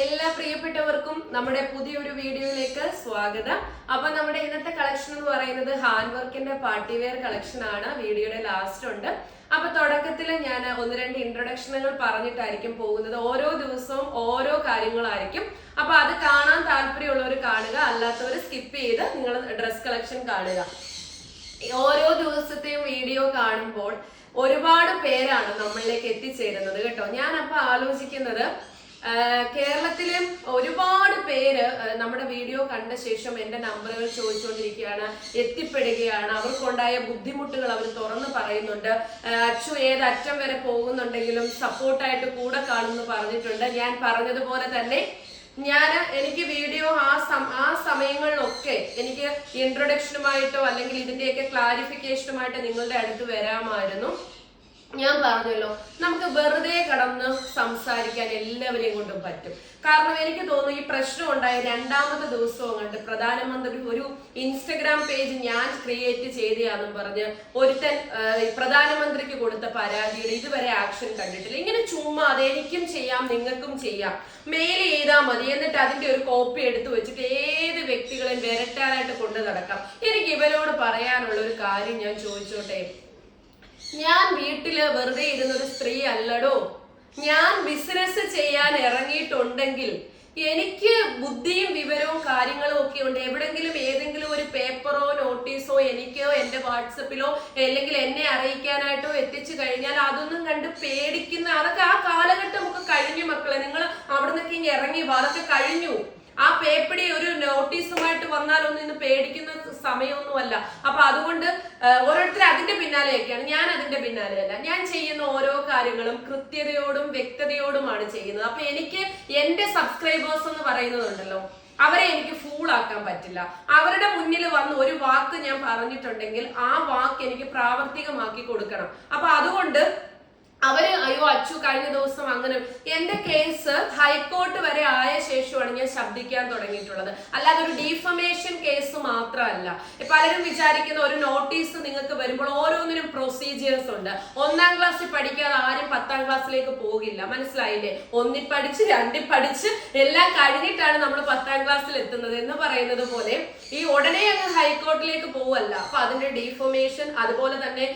എല്ലാ പ്രിയപ്പെട്ടവർക്കും നമ്മുടെ പുതിയൊരു വീഡിയോയിലേക്ക് സ്വാഗതം. അപ്പൊ നമ്മുടെ ഇന്നത്തെ കളക്ഷൻ എന്ന് പറയുന്നത് ഹാൻഡ് വർക്കിന്റെ പാർട്ടി വെയർ കളക്ഷൻ ആണ്. വീഡിയോയുടെ ലാസ്റ്റ് ഉണ്ട്. അപ്പൊ തുടക്കത്തിൽ ഞാൻ ഒന്ന് രണ്ട് ഇൻട്രൊഡക്ഷനുകൾ പറഞ്ഞിട്ടായിരിക്കും പോകുന്നത്. ഓരോ ദിവസവും ഓരോ കാര്യങ്ങളായിരിക്കും. അപ്പൊ അത് കാണാൻ താല്പര്യമുള്ളവർ കാണുക. അല്ലാത്തവർ സ്കിപ്പ് ചെയ്ത് നിങ്ങൾ ഡ്രസ് കളക്ഷൻ കാണുക. ഓരോ ദിവസത്തെയും വീഡിയോ കാണുമ്പോൾ ഒരുപാട് പേരാണ് നമ്മളിലേക്ക് എത്തിച്ചേരുന്നത് കേട്ടോ. ഞാൻ അപ്പൊ ആലോചിക്കുന്നത് കേരളത്തിലെ ഒരുപാട് പേര് നമ്മുടെ വീഡിയോ കണ്ട ശേഷം എന്റെ നമ്പറുകൾ ചോദിച്ചുകൊണ്ടിരിക്കുകയാണ് എത്തിപ്പെടുകയാണ്. അവർക്കുണ്ടായ ബുദ്ധിമുട്ടുകൾ അവർ തുറന്നു പറയുന്നുണ്ട്. അച്ചു ഏത് അറ്റം വരെ പോകുന്നുണ്ടെങ്കിലും സപ്പോർട്ടായിട്ട് കൂടെ കാണുമെന്ന് പറഞ്ഞിട്ടുണ്ട്. ഞാൻ പറഞ്ഞതുപോലെ തന്നെ ഞാൻ എനിക്ക് വീഡിയോ ആ ആ സമയങ്ങളിലൊക്കെ എനിക്ക് ഇൻട്രൊഡക്ഷനുമായിട്ടോ അല്ലെങ്കിൽ ഇതിന്റെയൊക്കെ ക്ലാരിഫിക്കേഷനുമായിട്ട് നിങ്ങളുടെ അടുത്ത് വരാമായിരുന്നു. ഞാൻ പറഞ്ഞല്ലോ നമുക്ക് വെറുതെ കടന്ന് സംസാരിക്കാൻ എല്ലാവരെയും കൊണ്ടും പറ്റും. കാരണം എനിക്ക് തോന്നുന്നു ഈ പ്രശ്നം ഉണ്ടായ രണ്ടാമത്തെ ദിവസവും കണ്ട് പ്രധാനമന്ത്രി ഒരു ഇൻസ്റ്റഗ്രാം പേജ് ഞാൻ ക്രിയേറ്റ് ചെയ്തയാന്നും പറഞ്ഞ് ഒരുത്തൻ പ്രധാനമന്ത്രിക്ക് കൊടുത്ത പരാതിയുടെ ഇതുവരെ ആക്ഷൻ കണ്ടിട്ടില്ല. ഇങ്ങനെ ചുമ്മാ അത് എനിക്കും ചെയ്യാം നിങ്ങൾക്കും ചെയ്യാം. മെയിൽ ചെയ്താൽ മതി. എന്നിട്ട് അതിന്റെ ഒരു കോപ്പി എടുത്തു വെച്ചിട്ട് ഏത് വ്യക്തികളെയും വിരട്ടാനായിട്ട് കൊണ്ടു നടക്കാം. എനിക്ക് ഇവരോട് പറയാനുള്ള ഒരു കാര്യം ഞാൻ ചോദിച്ചോട്ടെ? ഞാൻ വീട്ടിൽ വെറുതെ ഇരുന്നൊരു സ്ത്രീ അല്ലടോ. ഞാൻ ബിസിനസ് ചെയ്യാൻ ഇറങ്ങിയിട്ടുണ്ടെങ്കിൽ എനിക്ക് ബുദ്ധിയും വിവരവും കാര്യങ്ങളും ഒക്കെ ഉണ്ട്. എവിടെങ്കിലും ഏതെങ്കിലും ഒരു പേപ്പറോ നോട്ടീസോ എനിക്കോ എന്റെ വാട്സപ്പിലോ അല്ലെങ്കിൽ എന്നെ അറിയിക്കാനായിട്ടോ എത്തിച്ചു കഴിഞ്ഞാൽ അതൊന്നും കണ്ട് പേടിക്കുന്ന അതൊക്കെ ആ കാലഘട്ടം ഒക്കെ കഴിഞ്ഞു മക്കളെ. നിങ്ങൾ അവിടെ നിന്നൊക്കെ ഇറങ്ങി വാ. കഴിഞ്ഞു. ആ പേപ്പടി ഒരു നോട്ടീസുമായിട്ട് വന്നാലൊന്നും ഇന്ന് പേടിക്കുന്ന സമയമൊന്നുമല്ല. അപ്പൊ അതുകൊണ്ട് ഓരോരുത്തർ അതിന്റെ പിന്നാലെയൊക്കെയാണ്. ഞാൻ അതിന്റെ പിന്നാലെയല്ല. ഞാൻ ചെയ്യുന്ന ഓരോ കാര്യങ്ങളും കൃത്യതയോടും വ്യക്തതയോടുമാണ് ചെയ്യുന്നത്. അപ്പൊ എനിക്ക് എന്റെ സബ്സ്ക്രൈബേഴ്സ് എന്ന് പറയുന്നതുണ്ടല്ലോ അവരെ എനിക്ക് ഫൂൾ ആക്കാൻ പറ്റില്ല. അവരുടെ മുന്നിൽ വന്ന് ഒരു വാക്ക് ഞാൻ പറഞ്ഞിട്ടുണ്ടെങ്കിൽ ആ വാക്ക് എനിക്ക് പ്രാവർത്തികമാക്കി കൊടുക്കണം. അപ്പൊ അതുകൊണ്ട് അവർ അയ്യോ അച്ചു കഴിഞ്ഞ ദിവസം അങ്ങനെ എന്റെ കേസ് ഹൈക്കോർട്ട് വരെ ആയ ശേഷമാണ് ഞാൻ ശബ്ദിക്കാൻ തുടങ്ങിയിട്ടുള്ളത്. അല്ലാതെ ഒരു ഡീഫമേഷൻ കേസ് മാത്രമല്ല. പലരും വിചാരിക്കുന്ന ഒരു നോട്ടീസ് നിങ്ങൾക്ക് വരുമ്പോൾ ഓരോന്നിനും പ്രൊസീജിയേഴ്സ് ഉണ്ട്. ഒന്നാം ക്ലാസ്സിൽ പഠിക്കാതെ ആരും പത്താം ക്ലാസ്സിലേക്ക് പോകില്ല. മനസ്സിലായില്ലേ? ഒന്നിൽ പഠിച്ച് രണ്ടിൽ പഠിച്ച് എല്ലാം കഴിഞ്ഞിട്ടാണ് നമ്മൾ പത്താം ക്ലാസ്സിൽ എത്തുന്നത് എന്ന് പറയുന്നത് പോലെ ഈ ഉടനെ അങ്ങ് ഹൈക്കോർട്ടിലേക്ക് പോവല്ല അപ്പൊ അതിന്റെ ഡീഫോമേഷൻ അതുപോലെ തന്നെ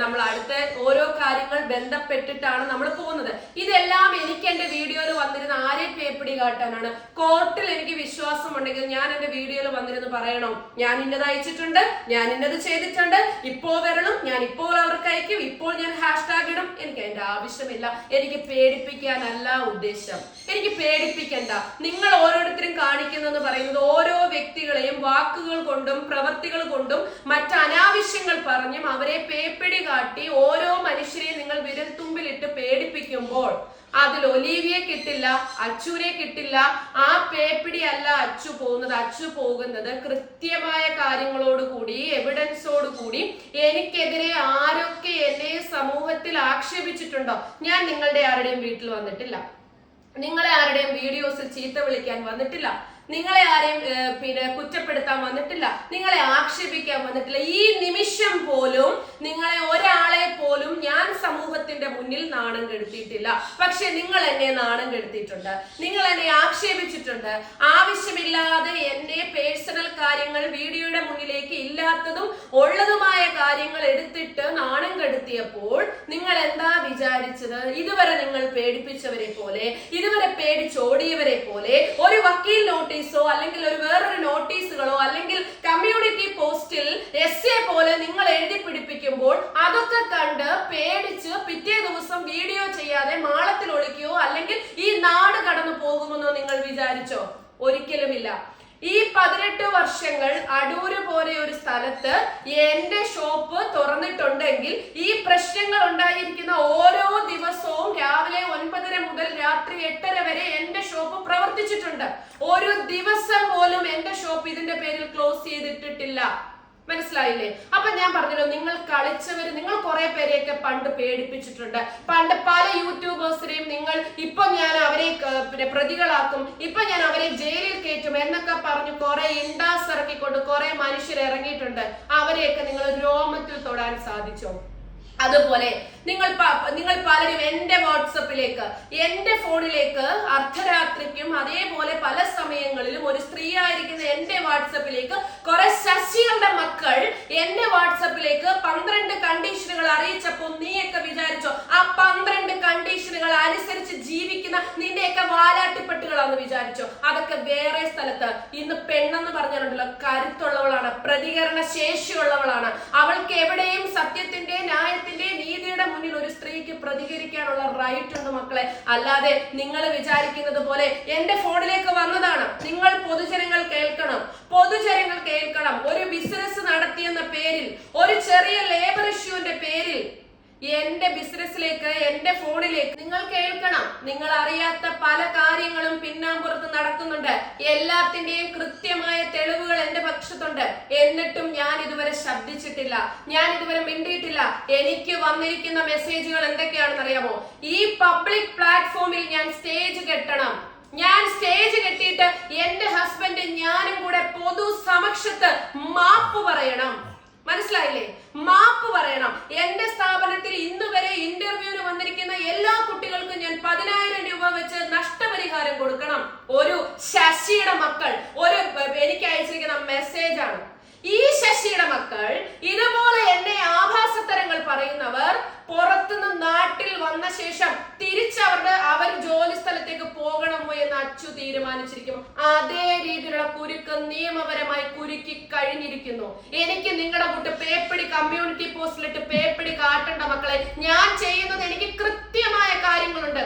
നമ്മൾ അടുത്ത ഓരോ കാര്യങ്ങൾ ബന്ധപ്പെട്ടിട്ടാണ് നമ്മൾ പോകുന്നത്. ഇതെല്ലാം എനിക്ക് എന്റെ വീഡിയോയിൽ വന്നിരുന്ന ആരെ പേപ്പിടി കാട്ടാനാണ്? കോർട്ടിൽ എനിക്ക് വിശ്വാസം ഉണ്ടെങ്കിൽ ഞാൻ എന്റെ വീഡിയോയിൽ വന്നിരുന്ന് പറയണോ? ഞാൻ ഇന്നത് അയച്ചിട്ടുണ്ട് ഞാൻ ഇന്നത് ചെയ്തിട്ടുണ്ട് ഇപ്പോ വരണം ഞാൻ ഇപ്പോൾ അവർക്ക് അയക്കും ഇപ്പോൾ ഞാൻ ഹാഷ്ടാഗ് ഇടും. എനിക്ക് അതിന്റെ ആവശ്യമില്ല. എനിക്ക് പേടിപ്പിക്കാനല്ല ഉദ്ദേശം. എനിക്ക് പേടിപ്പിക്കണ്ട. നിങ്ങൾ ഓരോരുത്തരും കാണിക്കുന്നെന്ന് പറയുന്നത് ഓരോ വ്യക്തികളെയും വാക്കുകൾ കൊണ്ടും പ്രവർത്തികൾ കൊണ്ടും മറ്റ് അനാവശ്യങ്ങൾ പറഞ്ഞും അവരെ പേപ്പിടി കാട്ടി ഓരോ മനുഷ്യരെയും നിങ്ങൾ വിരൽത്തുമ്പിലിട്ട് പേടിപ്പിക്കുമ്പോൾ അതിൽ ഒലീവിയെ കിട്ടില്ല അച്ചുവിനെ കിട്ടില്ല. ആ പേപ്പിടി അല്ല അച്ചു പോകുന്നത്. അച്ചു പോകുന്നത് കൃത്യമായ കാര്യങ്ങളോട് കൂടി എവിഡൻസോട് കൂടി. എനിക്കെതിരെ ആരൊക്കെ എന്നെ സമൂഹത്തിൽ ആക്ഷേപിച്ചിട്ടുണ്ടോ? ഞാൻ നിങ്ങളുടെ ആരുടെയും വീട്ടിൽ വന്നിട്ടില്ല. നിങ്ങളെ ആരുടെയും വീഡിയോസിൽ ചീത്ത വിളിക്കാൻ വന്നിട്ടില്ല. നിങ്ങളെ ആരെയും പിന്നെ കുറ്റപ്പെടുത്താൻ വന്നിട്ടില്ല. നിങ്ങളെ ആക്ഷേപിക്കാൻ വന്നിട്ടില്ല. ഈ നിമിഷം പോലും നിങ്ങളെ ഒരാളെ പോലും ഞാൻ സമൂഹത്തിന്റെ മുന്നിൽ നാണം കെടുത്തിയിട്ടില്ല. പക്ഷെ നിങ്ങൾ എന്നെ നാണം കെടുത്തിയിട്ടുണ്ട്. നിങ്ങൾ എന്നെ ആക്ഷേപിച്ചിട്ടുണ്ട്. ആവശ്യമില്ലാതെ എന്റെ പേഴ്സണൽ കാര്യങ്ങൾ വീഡിയോയുടെ മുന്നിലേക്ക് ഇല്ലാത്തതും ഉള്ളതുമായ കാര്യങ്ങൾ എടുത്തിട്ട് നാണം കെടുത്തിയപ്പോൾ നിങ്ങൾ എന്താ വിചാരിച്ചത്? ഇതുവരെ നിങ്ങൾ പേടിപ്പിച്ചവരെ പോലെ ഇതുവരെ പേടിച്ചോടിയവരെ പോലെ ഒരു വക്കീൽ നോട്ടീസോ അല്ലെങ്കിൽ ഒരു വേറൊരു നോട്ടീസുകളോ അല്ലെങ്കിൽ കമ്മ്യൂണിറ്റി പോസ്റ്റിൽ എസ് എ പോലെ നിങ്ങൾ എഴുതി പിടിപ്പിക്കുമ്പോൾ അതൊക്കെ കണ്ട് പേടിച്ച് പിറ്റേ ദിവസം വീഡിയോ ചെയ്യാതെ മാളത്തിൽ ഒളിക്കുകയോ അല്ലെങ്കിൽ ഈ നാട് കടന്നു പോകുമെന്നോ നിങ്ങൾ വിചാരിച്ചോ? ഒരിക്കലുമില്ല. ഈ പതിനെട്ട് വർഷങ്ങൾ അടൂര് പോലെ ഒരു സ്ഥലത്ത് എന്റെ ഷോപ്പ് തുറന്നിട്ടുണ്ടെങ്കിൽ ഈ പ്രശ്നങ്ങൾ ഉണ്ടായിരിക്കുന്ന ഓരോ ദിവസവും രാവിലെ ഒൻപതര മുതൽ രാത്രി എട്ടര വരെ എന്റെ ഷോപ്പ് പ്രവർത്തിച്ചിട്ടുണ്ട്. ഓരോ ദിവസം പോലും എന്റെ ഷോപ്പ് ഇതിന്റെ പേരിൽ ക്ലോസ് ചെയ്തിട്ടിട്ടില്ല. മനസ്സിലായില്ലേ? അപ്പൊ ഞാൻ പറഞ്ഞല്ലോ നിങ്ങൾ കളിച്ചവര് നിങ്ങൾ കുറെ പേരെയൊക്കെ പണ്ട് പേടിപ്പിച്ചിട്ടുണ്ട്. പണ്ട് പല യൂട്യൂബേഴ്സിനെയും നിങ്ങൾ ഇപ്പൊ ഞാൻ അവരെ പിന്നെ പ്രതികളാക്കും ഇപ്പൊ ഞാൻ അവരെ ജയിലിൽ കയറ്റും എന്നൊക്കെ പറഞ്ഞു കുറെ ഇണ്ടാസ് ഇറക്കിക്കൊണ്ട് കുറെ മനുഷ്യർ ഇറങ്ങിയിട്ടുണ്ട്. അവരെയൊക്കെ നിങ്ങൾ രോമത്തിൽ തൊടാൻ സാധിച്ചോ? അതുപോലെ നിങ്ങൾ നിങ്ങൾ പലരും എന്റെ വാട്സപ്പിലേക്ക് എന്റെ ഫോണിലേക്ക് അർദ്ധരാത്രിക്കും അതേപോലെ പല സമയങ്ങളിലും ഒരു സ്ത്രീ ആയിരിക്കുന്ന എന്റെ വാട്സപ്പിലേക്ക് കുറെ ശശികളുടെ മക്കൾ എന്റെ വാട്സപ്പിലേക്ക് പന്ത്രണ്ട് കണ്ടീഷനുകൾ അറിയിച്ചപ്പോൾ നീയൊക്കെ വിചാരിച്ചോ ആ പന്ത്രണ്ട് കണ്ടീഷനുകൾ അനുസരിച്ച് ജീവിക്കുന്ന നിന്റെയൊക്കെ വാലാട്ടിപ്പെട്ടുകളാന്ന് വിചാരിച്ചോ. അതൊക്കെ വേറെ സ്ഥലത്ത്. ഇന്ന് പെണ്ണെന്ന് പറഞ്ഞാലുണ്ടല്ലോ കരുത്തുള്ളവളാണ് പ്രതികരണ ശേഷിയുള്ളവളാണ് അവൾക്ക് എവിടെയും സത്യത്തിന്റെ ന്യായത്തിന്റെ നീതിയുടെ മുന്നിൽ ഒരു സ്ത്രീക്ക് പ്രതികരിക്കാനുള്ള റൈറ്റ് ഉണ്ട് മക്കളെ. അല്ലാതെ നിങ്ങൾ വിചാരിക്കുന്നത് പോലെ എന്റെ ഫോണിലേക്ക് വന്നതാണ്. നിങ്ങൾ പൊതുജനങ്ങൾ കേൾക്കണം. പൊതുജനങ്ങൾ കേൾക്കണം. ഒരു ബിസിനസ് നടത്തിയെന്ന പേരിൽ ഒരു ചെറിയ ലേബർ ഇഷ്യൂവിന്റെ പേരിൽ എന്റെ ബിസിനസ്സിലേക്ക് എന്റെ ഫോണിലേക്ക്. നിങ്ങൾ കേൾക്കണം. നിങ്ങൾ അറിയാത്ത പല കാര്യങ്ങളും പിന്നാമ്പുറത്ത് നടക്കുന്നുണ്ട്. എല്ലാത്തിന്റെയും കൃത്യമായ തെളിവുകൾ എന്റെ പക്ഷത്തുണ്ട്. എന്നിട്ടും ഞാൻ ഇതുവരെ ശബ്ദിച്ചിട്ടില്ല. ഞാൻ ഇതുവരെ മിണ്ടിയിട്ടില്ല. എനിക്ക് വന്നിരിക്കുന്ന മെസ്സേജുകൾ എന്തൊക്കെയാണെന്ന് അറിയാമോ ഈ പബ്ലിക് പ്ലാറ്റ്ഫോമിൽ ഞാൻ സ്റ്റേജ് കെട്ടണം. ഞാൻ സ്റ്റേജ് കെട്ടിയിട്ട് എന്റെ ഹസ്ബൻഡ് ഞാനും കൂടെ പൊതു സമക്ഷത്ത് മാപ്പ് പറയണം. മനസ്സിലായില്ലേ? മാപ്പ് പറയണം. എന്റെ സ്ഥാപനത്തിൽ ഇന്ന് വരെ ഇന്റർവ്യൂവിന് വന്നിരിക്കുന്ന എല്ലാ കുട്ടികൾക്കും ഞാൻ പതിനായിരം രൂപ വെച്ച് നഷ്ടപരിഹാരം കൊടുക്കണം. ഒരു ശശിയുടെ മക്കൾ ഒരു എനിക്ക് അയച്ചിരിക്കുന്ന മെസ്സേജ് ആണ്. ഈ ശശിയുടെ മക്കൾ ഇതുപോലെ എന്നെ ആഭാസത്തരങ്ങൾ പറയുന്നവർ പുറത്തുനിന്ന് നാട്ടിൽ വന്ന ശേഷം തിരിച്ചവരുടെ അവർ ജോലി സ്ഥലത്തേക്ക് പോകണമോ എന്ന് അച്ചു തീരുമാനിച്ചിരിക്കും അതേ രീതിയിലുള്ള കുരുക്ക് നിയമപരമായി കുരുക്കി കഴിഞ്ഞിരിക്കുന്നു. എനിക്ക് നിങ്ങളുടെ കൂട്ട് പേപ്പടി കമ്മ്യൂണിറ്റി പോസ്റ്റിലിട്ട് പേപ്പടി കാട്ടേണ്ട മക്കളെ. ഞാൻ ചെയ്യുന്നത് എനിക്ക് കൃത്യമായ കാര്യങ്ങളുണ്ട്.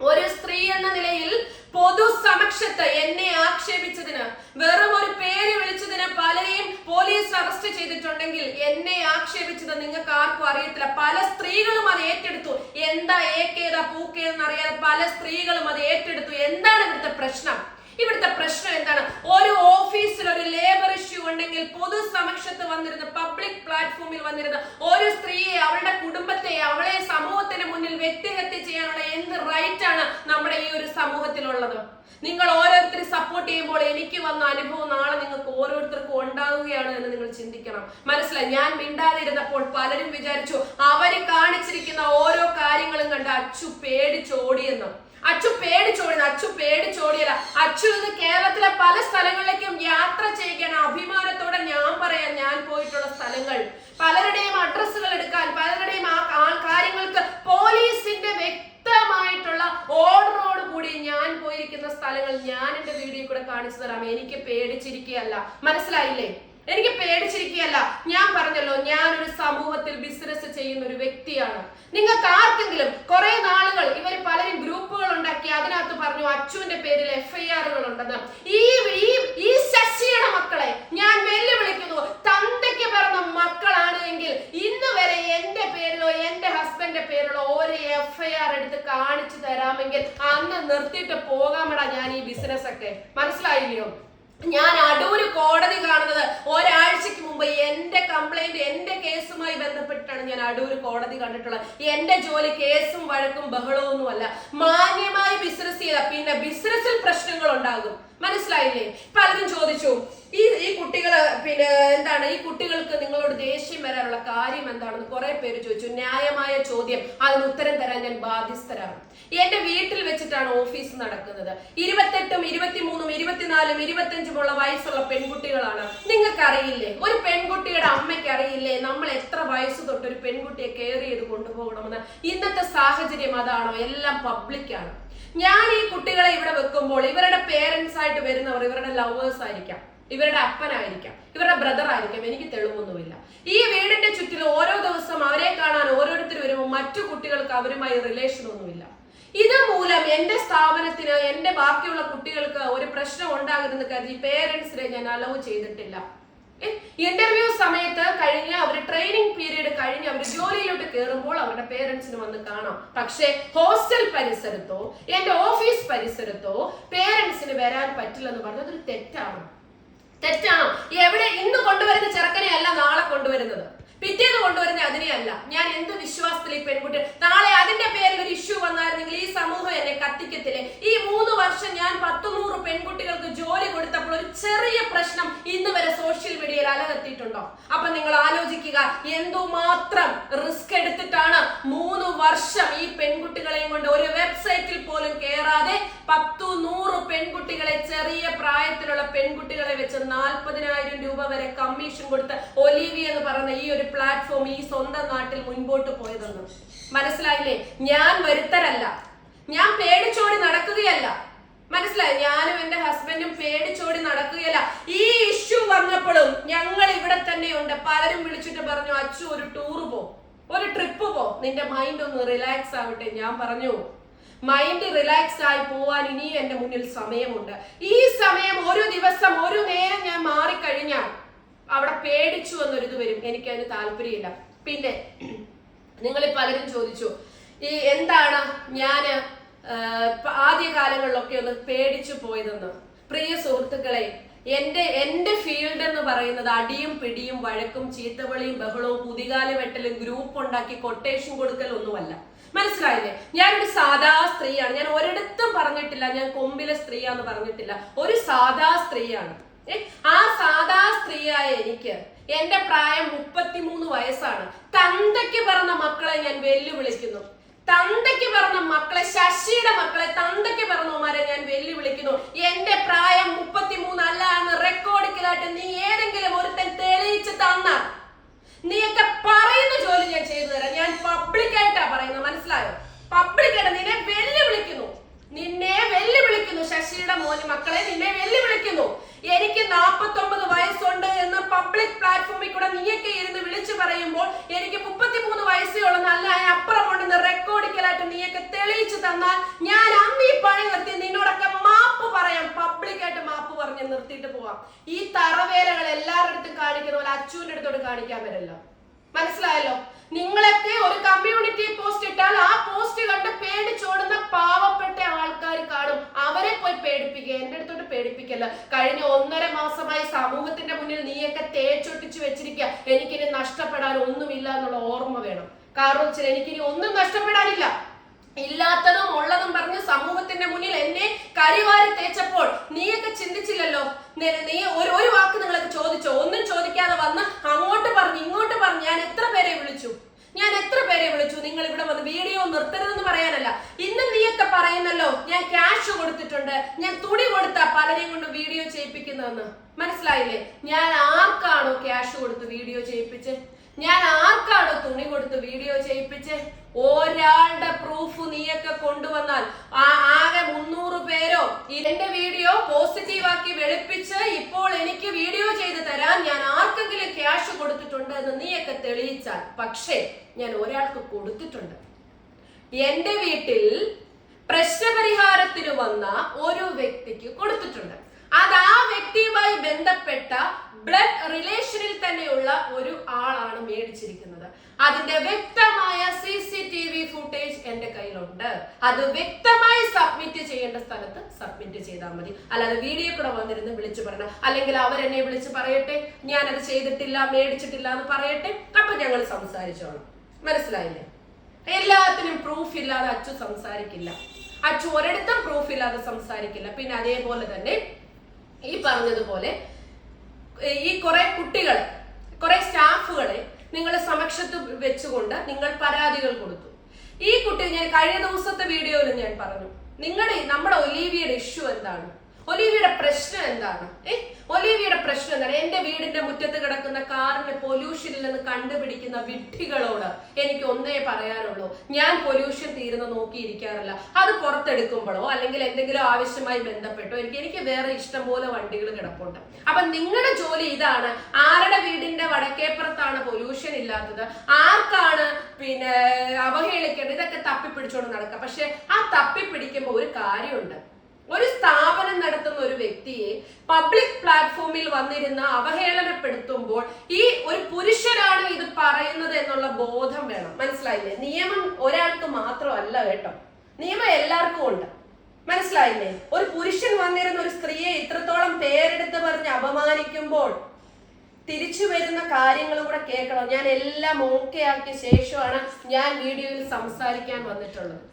ഒരു സ്ത്രീ എന്ന നിലയിൽ പൊതു സമക്ഷത്ത് എന്നെ ആക്ഷേപിച്ചതിന് വെറും ഒരു പേര് വിളിച്ചതിന് പലരെയും പോലീസ് അറസ്റ്റ് ചെയ്തിട്ടുണ്ടെങ്കിൽ എന്നെ ആക്ഷേപിച്ചത് നിങ്ങൾക്ക് ആർക്കും അറിയത്തില്ല. പല സ്ത്രീകളും അത് ഏറ്റെടുത്തു. എന്താ ഏക്കേതാ പൂക്കേതെന്ന് അറിയാതെ പല സ്ത്രീകളും അത് ഏറ്റെടുത്തു. എന്താണ് ഇവിടുത്തെ പ്രശ്നം? ഇവിടുത്തെ പ്രശ്നം എന്താണ്? ഒരു ഓഫീസിൽ ഒരു ലേബർ ഇഷ്യൂ ഉണ്ടെങ്കിൽ പൊതു സമക്ഷത്ത് വന്നിരുന്ന പബ്ലിക് പ്ലാറ്റ്ഫോമിൽ വന്നിരുന്ന ഒരു സ്ത്രീയെ അവളുടെ കുടുംബത്തെ അവളെ സമൂഹത്തിന് മുന്നിൽ വ്യക്തിഹത്യ ചെയ്യാനുള്ള എന്ത് റൈറ്റ് ആണ് നമ്മുടെ ഈ ഒരു സമൂഹത്തിലുള്ളത്? നിങ്ങൾ ഓരോരുത്തർ സപ്പോർട്ട് ചെയ്യുമ്പോൾ എനിക്ക് വന്ന അനുഭവം നാളെ നിങ്ങൾക്ക് ഓരോരുത്തർക്കും ഉണ്ടാകുകയാണ് എന്ന് നിങ്ങൾ ചിന്തിക്കണം. മനസ്സിലായി? ഞാൻ മിണ്ടാതിരുന്നപ്പോൾ പലരും വിചാരിച്ചു അവർ കാണിച്ചിരിക്കുന്ന ഓരോ കാര്യങ്ങളും കണ്ട് അച്ചു പേടിച്ചോടിയെന്ന് അച്ചു പേടിച്ചോടിയത് അച്ചു പേടിച്ചോടിയല്ല അച്ചു ഇന്ന് കേരളത്തിലെ പല സ്ഥലങ്ങളിലേക്കും യാത്ര ചെയ്യിക്കാൻ അഭിമാനത്തോടെ ഞാൻ പറയാൻ ഞാൻ പോയിട്ടുള്ള സ്ഥലങ്ങൾ. പലരുടെയും അഡ്രസ്സുകൾ എടുക്കാൻ പലരുടെയും ആ കാര്യങ്ങൾക്ക് പോലീസിന്റെ വ്യക്തമായിട്ടുള്ള ഓർഡറോട് കൂടി ഞാൻ പോയിരിക്കുന്ന സ്ഥലങ്ങൾ ഞാൻ എന്റെ വീഡിയോ കൂടെ കാണിച്ചു തരാം. എനിക്ക് പേടിച്ചിരിക്കുകയല്ല. മനസ്സിലായില്ലേ? എനിക്ക് പേടിച്ചിരിക്കുകയല്ല. ഞാൻ പറഞ്ഞല്ലോ ഞാൻ ഒരു സമൂഹത്തിൽ ബിസിനസ് ചെയ്യുന്ന ഒരു വ്യക്തിയാണ്. നിങ്ങൾക്ക് ആർക്കെങ്കിലും കുറെ നാളുകൾ ഇവർ പലരും ഗ്രൂപ്പുകൾ ഉണ്ടാക്കി അതിനകത്ത് പറഞ്ഞു അച്ചുവിന്റെ പേരിൽ എഫ് ഐ ആറുകൾ ഉണ്ടെന്ന്. ഈ ഈ ശശിയുടെ മക്കളെ ഞാൻ വെല്ലുവിളിക്കുന്നു. തന്തയ്ക്ക് പിറന്ന മക്കളാണ് എങ്കിൽ ഇന്ന് വരെ എന്റെ പേരിലോ എന്റെ ഹസ്ബൻഡിന്റെ പേരിലോ ഒരു എഫ് ഐ ആർ എടുത്ത് കാണിച്ചു തരാമെങ്കിൽ അന്ന് നിർത്തിയിട്ട് പോകാമടാ ഞാൻ ഈ ബിസിനസ് ഒക്കെ. മനസ്സിലായില്ലയോ? ഞാൻ അടൂര് കോടതി കാണുന്നത് ഒരാഴ്ചക്ക് മുമ്പ് എന്റെ കംപ്ലൈന്റ് എന്റെ കേസുമായി ബന്ധപ്പെട്ടാണ് ഞാൻ അടൂര് കോടതി കണ്ടിട്ടുള്ളത്. എന്റെ ജോലി കേസും വഴക്കും ബഹളവും ഒന്നുമല്ല മാന്യമായി ബിസിനസ് ചെയ്ത പിന്നെ ബിസിനസ്സിൽ പ്രശ്നങ്ങൾ ഉണ്ടാകും മനസ്സിലായില്ലേ? പലരും ചോദിച്ചു ഈ ഈ കുട്ടികൾ പിന്നെ എന്താണ്? ഈ കുട്ടികൾക്ക് നിങ്ങളോട് ദേഷ്യം വരാനുള്ള കാര്യം എന്താണെന്ന് കുറെ പേര് ചോദിച്ചു. ന്യായമായ ചോദ്യം. അതിന് ഉത്തരം തരാൻ ഞാൻ ബാധ്യസ്ഥരാണ്. എന്റെ വീട്ടിൽ വെച്ചിട്ടാണ് ഓഫീസ് നടക്കുന്നത്. ഇരുപത്തെട്ടും ഇരുപത്തിമൂന്നും ഇരുപത്തിനാലും ഇരുപത്തഞ്ചുമുള്ള വയസ്സുള്ള പെൺകുട്ടികളാണ്. നിങ്ങൾക്ക് അറിയില്ലേ ഒരു പെൺകുട്ടിയുടെ അമ്മയ്ക്ക് അറിയില്ലേ? നമ്മൾ എത്ര വയസ്സ് തൊട്ട് ഒരു പെൺകുട്ടിയെ കെയർ ചെയ്ത് കൊണ്ടുപോകണമെന്ന്? ഇന്നത്തെ സാഹചര്യം അതാണോ? എല്ലാം പബ്ലിക്കാണ്. ഞാൻ ഈ കുട്ടികളെ ഇവിടെ വെക്കുമ്പോൾ ഇവരുടെ പേരൻസ് ആയിട്ട് വരുന്നവർ ഇവരുടെ ലവേഴ്സ് ആയിരിക്കാം. ഇവരുടെ അപ്പനായിരിക്കാം. ഇവരുടെ ബ്രദർ ആയിരിക്കാം. എനിക്ക് തെളിവൊന്നുമില്ല. ഈ വീടിന്റെ ചുറ്റിലും ഓരോ ദിവസം അവരെ കാണാൻ ഓരോരുത്തർ വരുമ്പോൾ മറ്റു കുട്ടികൾക്ക് അവരുമായി റിലേഷൻ ഒന്നുമില്ല. ഇത് മൂലം എന്റെ സ്ഥാപനത്തിന് എന്റെ ബാക്കിയുള്ള കുട്ടികൾക്ക് ഒരു പ്രശ്നം ഉണ്ടാകരുതെന്ന് കരുതി പേരൻസിനെ ഞാൻ അലവ് ചെയ്തിട്ടില്ല. ഇന്റർവ്യൂ സമയത്ത് കഴിഞ്ഞ് അവർ ട്രെയിനിങ് പീരീഡ് കഴിഞ്ഞ് അവർ ജോലിയിലോട്ട് കയറുമ്പോൾ അവരുടെ പേരൻസിന് വന്ന് കാണാം. പക്ഷേ ഹോസ്റ്റൽ പരിസരത്തോ എന്റെ ഓഫീസ് പരിസരത്തോ പേരൻസിന് വരാൻ പറ്റില്ലെന്ന് പറഞ്ഞത് ഒരു തെറ്റാണ്. തെറ്റാണ്. എവിടെ ഇന്ന് കൊണ്ടുവരുന്ന ചെറുക്കനെ അല്ല നാളെ കൊണ്ടുവരുന്നത്? പിറ്റേന്ന് കൊണ്ടുവരുന്ന അതിനെയല്ല ഞാൻ എന്ത് വിശ്വാസത്തിൽ ഈ പെൺകുട്ടി നാളെ അതിന്റെ പേരിൽ ഒരു ഇഷ്യൂ വന്നായിരുന്നെങ്കിൽ ഈ സമൂഹം എന്നെ കത്തിക്കത്തില്ലേ? ഈ മൂന്ന് വർഷം ഞാൻ പത്തുനൂറ് പെൺകുട്ടികൾക്ക് ജോലി കൊടുത്തപ്പോൾ ഒരു ചെറിയ പ്രശ്നം ഇന്ന് വരെ സോഷ്യൽ മീഡിയയിൽ അലകത്തിയിട്ടുണ്ടോ? അപ്പൊ നിങ്ങൾ ആലോചിക്കുക എന്തുമാത്രം റിസ്ക് എടുത്തിട്ടാണ് മൂന്ന് വർഷം ഈ പെൺകുട്ടികളെയും കൊണ്ട് ഒരു വെബ്സൈറ്റിൽ പോലും കയറാതെ പത്തു നൂറ് പെൺകുട്ടികളെ ചെറിയ പ്രായത്തിലുള്ള പെൺകുട്ടികളെ വെച്ച് നാൽപ്പതിനായിരം രൂപ വരെ കമ്മീഷൻ കൊടുത്ത് ഒലീവി എന്ന് പറയുന്ന ഈ ഒരു പ്ലാറ്റ്ഫോം ഈ സ്വന്തം നാട്ടിൽ മുൻപോട്ട് പോയതെന്ന്. മനസ്സിലായില്ലേ? ഞാൻ വരുത്തരല്ല. ഞാൻ പേടിച്ചോടി നടക്കുകയല്ല. മനസ്സിലായി? ഞാനും എന്റെ ഹസ്ബൻഡും പേടിച്ചോടി നടക്കുകയല്ല. ഈ ഇഷ്യൂ വന്നപ്പോഴും ഞങ്ങൾ ഇവിടെ തന്നെയുണ്ട്. പലരും വിളിച്ചിട്ട് പറഞ്ഞു അച്ചു ഒരു ടൂർ പോ. ഒരു ട്രിപ്പ് പോ. നിന്റെ മൈൻഡ് ഒന്ന് റിലാക്സ് ആവട്ടെ ഞാൻ പറഞ്ഞു. മൈൻഡ് റിലാക്സ് ആയി പോവാൻ ഇനിയും എന്റെ മുന്നിൽ സമയമുണ്ട്. ഈ സമയം ഒരു ദിവസം ഒരു നേരം ഞാൻ മാറിക്കഴിഞ്ഞാൽ അവിടെ പേടിച്ചു എന്നൊരിത് വരും. എനിക്ക് അതിന് താല്പര്യമില്ല. പിന്നെ നിങ്ങൾ പലരും ചോദിച്ചു ഈ എന്താണ് ഞാൻ ആദ്യ കാലങ്ങളിലൊക്കെ ഒന്ന് പേടിച്ചു പോയതെന്ന്. പ്രിയ സുഹൃത്തുക്കളെ എന്റെ എന്റെ ഫീൽഡ് എന്ന് പറയുന്നത് അടിയും പിടിയും വഴക്കും ചീത്തവിളിയും ബഹളവും പുതികാല വെട്ടലും ഗ്രൂപ്പ് ഉണ്ടാക്കി കൊട്ടേഷൻ കൊടുക്കലൊന്നുമല്ല മനസ്സിലായില്ലേ? ഞാനൊരു സാധാ സ്ത്രീയാണ്. ഞാൻ ഒരിടത്തും പറഞ്ഞിട്ടില്ല. ഞാൻ കൊമ്പിലെ സ്ത്രീയാന്ന് പറഞ്ഞിട്ടില്ല. ഒരു സാധാ സ്ത്രീയാണ്. ആ സാധാ സ്ത്രീയായ എനിക്ക് എന്റെ പ്രായം മുപ്പത്തിമൂന്ന് വയസ്സാണ്. തന്തയ്ക്ക് പറഞ്ഞ മക്കളെ ഞാൻ വെല്ലുവിളിക്കുന്നു. തന്തയ്ക്ക് പറഞ്ഞ മക്കളെ ശശിയുടെ മക്കളെ തന്തയ്ക്ക് പറഞ്ഞവന്മാരെ ഞാൻ വെല്ലുവിളിക്കുന്നു. എന്റെ പ്രായം മുപ്പത്തിമൂന്ന് അല്ല എന്ന് റെക്കോർഡിക്കലായിട്ട് നീ ഏതെങ്കിലും ഒരുത്തൻ തെളിയിച്ച് തന്ന. നീയൊക്കെ പറയുന്ന ജോലി ഞാൻ ചെയ്തു തരാം. ഞാൻ പബ്ലിക്കായിട്ടാ പറയുന്നത്. മനസ്സിലായോ? പബ്ലിക്കായിട്ട് നിന്നെ വെല്ലുവിളിക്കുന്നു. നിന്നെ വെല്ലുവിളിക്കുന്നു ശശിയുടെ മോന്. മക്കളെ നിന്നെ വെല്ലുവിളിക്കുന്നു. എനിക്ക് നാപ്പത്തൊമ്പത് വയസ്സുണ്ട് എന്ന് പബ്ലിക് പ്ലാറ്റ്ഫോമിൽ കൂടെ നീയൊക്കെ ഇരുന്ന് വിളിച്ചു പറയുമ്പോൾ എനിക്ക് മുപ്പത്തിമൂന്ന് വയസ്സേ ഉള്ളൂ നല്ല അപ്പുറമുണ്ടെന്ന് റെക്കോർഡിക്കലായിട്ട് നീയൊക്കെ തെളിയിച്ചു തന്നാൽ ഞാൻ അന്ന് ഈ പണി നിർത്തി നിന്നോടൊക്കെ മാപ്പ് പറയാം. പബ്ലിക്കായിട്ട് മാപ്പ് പറഞ്ഞ് നിർത്തിയിട്ട് പോവാം. ഈ തറവേലകൾ എല്ലാവരുടെ അടുത്തും കാണിക്കുന്ന പോലെ അച്ചുവിന്റെ അടുത്തോട് കാണിക്കാൻ വരല്ലോ. മനസ്സിലായല്ലോ? നിങ്ങളൊക്കെ ഒരു കമ്മ്യൂണിറ്റി പോസ്റ്റ് ഇട്ടാൽ ആ പോസ്റ്റ് കണ്ട് പേടിച്ചോടുന്ന പാവപ്പെട്ട ആൾക്കാർ കാണും. അവരെ പോയി പേടിപ്പിക്കുക. എന്റെ അടുത്തോട്ട് പേടിപ്പിക്കല്ല. കഴിഞ്ഞ ഒന്നര മാസമായി സമൂഹത്തിന്റെ മുന്നിൽ നീയൊക്കെ തേച്ചൊട്ടിച്ചു വെച്ചിരിക്കുക എനിക്കിനി നഷ്ടപ്പെടാൻ ഒന്നുമില്ല എന്നുള്ള ഓർമ്മ വേണം. കാരണം വെച്ചാൽ എനിക്കിനി ഒന്നും നഷ്ടപ്പെടാനില്ല. ഇല്ലാത്തതും ഉള്ളതും പറഞ്ഞ് സമൂഹത്തിന്റെ മുന്നിൽ എന്നെ കരിവാരി തേച്ചപ്പോൾ നീയൊക്കെ ചിന്തിച്ചില്ലല്ലോ? നി- ഒരു ഒരു വാക്ക് നിങ്ങളൊക്കെ ചോദിച്ചോ? ഒന്നും ചോദിക്കാതെ വന്ന് അങ്ങോട്ട് പറഞ്ഞു ഇങ്ങോട്ട് പറഞ്ഞു ഞാൻ എത്ര പേരെ വിളിച്ചു? ഞാൻ എത്ര പേരെ വിളിച്ചു? നിങ്ങൾ ഇവിടെ വന്ന് വീഡിയോ നിർത്തരുതെന്ന് പറയാനല്ല. ഇന്ന് നീയൊക്കെ പറയുന്നല്ലോ ഞാൻ ക്യാഷ് കൊടുത്തിട്ടുണ്ട്. ഞാൻ തുണി കൊടുത്ത പലരെയും കൊണ്ട് വീഡിയോ ചെയ്യിപ്പിക്കുന്നതെന്ന്. മനസ്സിലായില്ലേ? ഞാൻ ആർക്കാണോ ക്യാഷ് കൊടുത്ത് വീഡിയോ ചെയ്യിപ്പിച്ച്? ഞാൻ ആർക്കാണോ തുണി കൊടുത്ത് വീഡിയോ ചെയ്യിപ്പിച്ച് ഒരാളുടെ പ്രൂഫ് നീയൊക്കെ കൊണ്ടുവന്നാൽ ആകെ മുന്നൂറ് പേരോ എന്റെ വീഡിയോ പോസിറ്റീവാക്കി വെളുപ്പിച്ച് ഇപ്പോൾ എനിക്ക് വീഡിയോ ചെയ്ത് തരാൻ ഞാൻ ആർക്കെങ്കിലും ക്യാഷ് കൊടുത്തിട്ടുണ്ട് എന്ന് നീയൊക്കെ തെളിയിച്ചാൽ. പക്ഷേ ഞാൻ ഒരാൾക്ക് കൊടുത്തിട്ടുണ്ട്. എന്റെ വീട്ടിൽ പ്രശ്നപരിഹാരത്തിന് വന്ന ഒരു വ്യക്തിക്ക് കൊടുത്തിട്ടുണ്ട്. അത് ആ വ്യക്തിയുമായി ബന്ധപ്പെട്ട ബ്ലഡ് റിലേഷനിൽ തന്നെയുള്ള ഒരു ആളാണ് മേടിച്ചിരിക്കുന്നത്. അതിന്റെ വ്യക്തമായ C C T V footage എന്റെ കയ്യിലുണ്ട്. അത് വ്യക്തമായി സബ്മിറ്റ് ചെയ്യേണ്ട സ്ഥലത്ത് സബ്മിറ്റ് ചെയ്താൽ മതി. അല്ലാതെ വീഡിയോ കൂടെ വന്നിരുന്ന് വിളിച്ചു പറയണം അല്ലെങ്കിൽ അവരെന്നെ വിളിച്ച് പറയട്ടെ ഞാൻ അത് ചെയ്തിട്ടില്ല മേടിച്ചിട്ടില്ല എന്ന് പറയട്ടെ അപ്പൊ ഞങ്ങൾ സംസാരിച്ചോളാം. മനസ്സിലായില്ലേ? എല്ലാത്തിനും പ്രൂഫ് ഇല്ലാതെ അച്ചു സംസാരിക്കില്ല. അച്ചു ഒരിടത്തും പ്രൂഫ് ഇല്ലാതെ സംസാരിക്കില്ല. പിന്നെ അതേപോലെ തന്നെ ഈ പറഞ്ഞതുപോലെ ഈ കുറെ കുട്ടികൾ കുറെ സ്റ്റാഫുകളെ നിങ്ങളുടെ സമക്ഷത്ത് വെച്ചുകൊണ്ട് നിങ്ങൾ പരാതികൾ കൊടുത്തു. ഈ കുട്ടി ഞാൻ കഴിഞ്ഞ ദിവസത്തെ വീഡിയോയിൽ ഞാൻ പറഞ്ഞു നിങ്ങളുടെ നമ്മുടെ ഒലീവിയുടെ ഇഷ്യൂ എന്താണ്? ഒലീവിയുടെ പ്രശ്നം എന്താണ്? ഏ? ഒലീവിയുടെ പ്രശ്നം എന്താണ്? എന്റെ വീടിന്റെ മുറ്റത്ത് കിടക്കുന്ന കാറിന് പൊല്യൂഷനിൽ നിന്ന് കണ്ടുപിടിക്കുന്ന വിഡ്ഢികളോട് എനിക്ക് ഒന്നേ പറയാനുള്ളൂ. ഞാൻ പൊല്യൂഷൻ തീരുന്ന നോക്കിയിരിക്കാറില്ല. അത് പുറത്തെടുക്കുമ്പോഴോ അല്ലെങ്കിൽ എന്തെങ്കിലും ആവശ്യമായി ബന്ധപ്പെട്ടോ എനിക്ക് എനിക്ക് വേറെ ഇഷ്ടം പോലെ വണ്ടികൾ കിടപ്പുണ്ട്. അപ്പൊ നിങ്ങളുടെ ജോലി ഇതാണ്. ആരുടെ വീടിന്റെ വടക്കേപ്പുറത്താണ് പൊല്യൂഷൻ ഇല്ലാത്തത്? ആർക്കാണ് പിന്നെ അവഹേളിക്കേണ്ടത്? ഇതൊക്കെ തപ്പിപ്പിടിച്ചോണ്ട് നടക്കുക. പക്ഷെ ആ തപ്പിപ്പിടിക്കുമ്പോൾ ഒരു കാര്യമുണ്ട്. ഒരു സ്ഥാപനം നടത്തുന്ന ഒരു വ്യക്തിയെ പബ്ലിക് പ്ലാറ്റ്ഫോമിൽ വന്നിരുന്ന് അവഹേളനപ്പെടുത്തുമ്പോൾ ഈ ഒരു പുരുഷനാണ് ഇത് പറയുന്നത് എന്നുള്ള ബോധം വേണം. മനസ്സിലായില്ലേ? നിയമം ഒരാൾക്ക് മാത്രമല്ല കേട്ടോ. നിയമം എല്ലാവർക്കും ഉണ്ട്. മനസ്സിലായില്ലേ? ഒരു പുരുഷൻ വന്നിരുന്ന ഒരു സ്ത്രീയെ ഇത്രത്തോളം പേരെടുത്ത് പറഞ്ഞ് അപമാനിക്കുമ്പോൾ തിരിച്ചു വരുന്ന കാര്യങ്ങളും കൂടെ കേൾക്കണം. ഞാൻ എല്ലാം ഓക്കെ ആക്കിയ ശേഷമാണ് ഞാൻ വീഡിയോയിൽ സംസാരിക്കാൻ വന്നിട്ടുള്ളത്.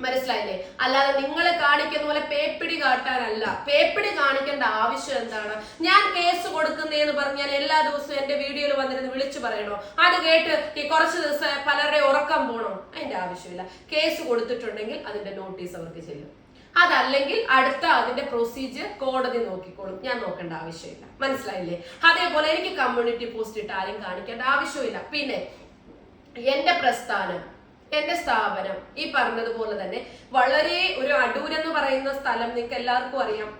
മനസ്സിലായില്ലേ? അല്ലാതെ നിങ്ങളെ കാണിക്കുന്ന പോലെ പേപ്പിടി കാട്ടാനല്ല. പേപ്പിടി കാണിക്കേണ്ട ആവശ്യം എന്താണ്? ഞാൻ കേസ് കൊടുക്കുന്നതെന്ന് പറഞ്ഞാൽ എല്ലാ ദിവസവും എന്റെ വീഡിയോയിൽ വന്നിരുന്ന് വിളിച്ചു പറയണോ? അത് കേട്ട് ഈ കുറച്ച് ദിവസം പലരുടെ ഉറക്കം പോണോ? അതിന്റെ ആവശ്യമില്ല. കേസ് കൊടുത്തിട്ടുണ്ടെങ്കിൽ അതിന്റെ നോട്ടീസ് അവർക്ക് ചെയ്യും. അതല്ലെങ്കിൽ അടുത്ത അതിന്റെ പ്രൊസീജിയർ കോടതി നോക്കിക്കോളും. ഞാൻ നോക്കേണ്ട ആവശ്യമില്ല. മനസ്സിലായില്ലേ? അതേപോലെ എനിക്ക് കമ്മ്യൂണിറ്റി പോസ്റ്റ് ഇട്ട് ആരും കാണിക്കേണ്ട ആവശ്യമില്ല. പിന്നെ എന്റെ പ്രസ്ഥാനം. എന്റെ സ്ഥാപനം. ഈ പറഞ്ഞതുപോലെ തന്നെ വളരെ ഒരു അടൂർ എന്ന് പറയുന്ന സ്ഥലം നിങ്ങൾക്ക് എല്ലാവർക്കും അറിയാം.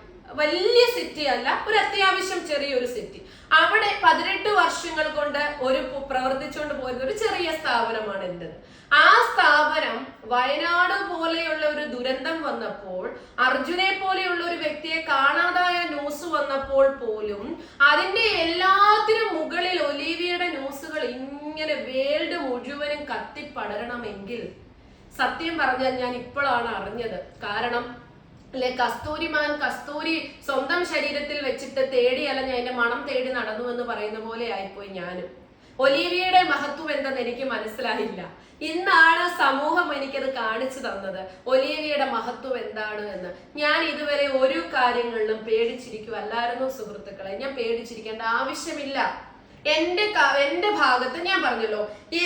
വലിയ സിറ്റി അല്ല ഒരു അത്യാവശ്യം ചെറിയൊരു സിറ്റി അവിടെ പതിനെട്ട് വർഷങ്ങൾ കൊണ്ട് ഒരു പ്രവർത്തിച്ചുകൊണ്ട് പോരുന്ന ഒരു ചെറിയ സ്ഥാപനമാണ് എന്റേത്. ആ സ്ഥാപനം വയനാട് പോലെയുള്ള ഒരു ദുരന്തം വന്നപ്പോൾ അർജുനെ പോലെയുള്ള ഒരു വ്യക്തിയെ കാണാതായ ന്യൂസ് വന്നപ്പോൾ പോലും അതിന്റെ എല്ലാത്തിനും മുകളിൽ ഒലീവിയുടെ ന്യൂസുകൾ ഇങ്ങനെ വേൾഡ് മുഴുവനും കത്തിപ്പടരണമെങ്കിൽ സത്യം പറഞ്ഞാൽ ഞാൻ ഇപ്പോഴാണ് അറിഞ്ഞത്. കാരണം അല്ലെ കസ്തൂരിമാൻ കസ്തൂരി സ്വന്തം ശരീരത്തിൽ വെച്ചിട്ട് തേടി ഞാൻ എന്റെ മണം തേടി നടന്നു എന്ന് പറയുന്ന പോലെ ആയിപ്പോയി ഞാനും. ഒലീവിയയുടെ മഹത്വം എന്തെന്ന് എനിക്ക് മനസ്സിലായില്ല. ഇന്നാണ് സമൂഹം എനിക്കത് കാണിച്ചു തന്നത്. ഒലീവിയയുടെ മഹത്വം എന്താണ് എന്ന്. ഞാൻ ഇതുവരെ ഒരു കാര്യങ്ങളിലും പേടിച്ചിരിക്കുമല്ലായിരുന്നു സുഹൃത്തുക്കളെ. ഞാൻ പേടിച്ചിരിക്കേണ്ട ആവശ്യമില്ല. എന്റെ എന്റെ ഭാഗത്ത് ഞാൻ പറഞ്ഞല്ലോ